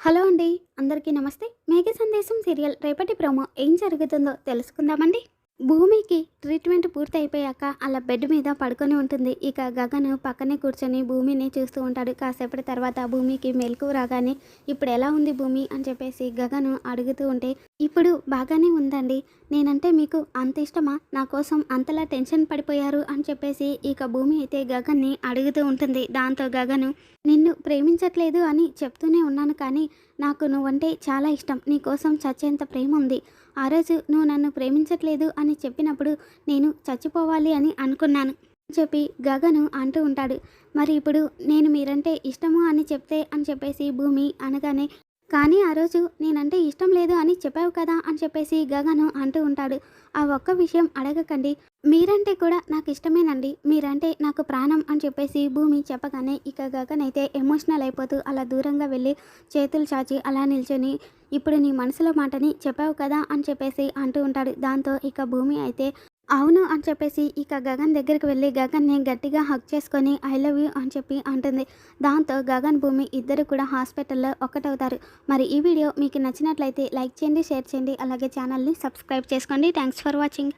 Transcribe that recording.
Hello అండి అందరికీ నమస్తే. మేఘ సందేశం సీరియల్ రేపటి ప్రోమో ఏం జరుగుతుందో తెలుసుకుందామండి. భూమికి ట్రీట్మెంట్ పూర్తయిపోయాక అలా బెడ్ మీద పడుకొని ఉంటుంది. ఇక గగన్ పక్కనే కూర్చొని భూమిని చూస్తూ ఉంటాడు. కాసేపటి తర్వాత భూమికి మెలకు రాగానే ఇప్పుడు ఎలా ఉంది భూమి? అని చెప్పేసి గగన్ అడుగుతూ ఉంటే ఇప్పుడు బాగానే ఉందండి. నేనంటే మీకు అంత ఇష్టమా? నా కోసం అంతలా టెన్షన్ పడిపోయారు? అని చెప్పేసి ఇక భూమి అయితే గగన్ని అడుగుతూ ఉంటుంది. దాంతో గగను నిన్ను ప్రేమించట్లేదు అని చెప్తూనే ఉన్నాను కానీ నాకు నువ్వంటే చాలా ఇష్టం. నీ కోసం చచ్చేంత ప్రేమ ఉంది. ఆ రోజు నువ్వు నన్ను ప్రేమించట్లేదు అని చెప్పినప్పుడు నేను చచ్చిపోవాలి అని అనుకున్నాను చెప్పి గగను అంటూ ఉంటాడు. మరి ఇప్పుడు నేను మీరంటే ఇష్టము అని చెప్తే అని చెప్పేసి భూమి అనగానే కానీ ఆ రోజు నేనంటే ఇష్టం లేదు అని చెప్పావు కదా అని చెప్పేసి గగను అంటూ ఉంటాడు. ఆ ఒక్క విషయం అడగకండి. మీరంటే కూడా నాకు ఇష్టమేనండి. మీరంటే నాకు ప్రాణం అని చెప్పేసి భూమి చెప్పగానే ఇక గగన్ అయితే ఎమోషనల్ అయిపోతూ అలా దూరంగా వెళ్ళి చేతులు చాచి అలా నిల్చొని ఇప్పుడు నీ మనసులో మాటని చెప్పావు కదా అని చెప్పేసి అంటూ ఉంటాడు. దాంతో ఇక భూమి అయితే అవును అని చెప్పేసి ఇక గగన్ దగ్గరికి వెళ్ళి గగన్ని గట్టిగా హక్ చేసుకొని ఐ లవ్ యూ అని చెప్పి అంటుంది. దాంతో గగన్ భూమి ఇద్దరు కూడా హాస్పిటల్లో ఒకటవుతారు మరి ఈ వీడియో మీకు నచ్చినట్లయితే లైక్ చేయండి షేర్ చేయండి అలాగే ఛానల్ని సబ్స్క్రైబ్ చేసుకోండి. Thanks for watching.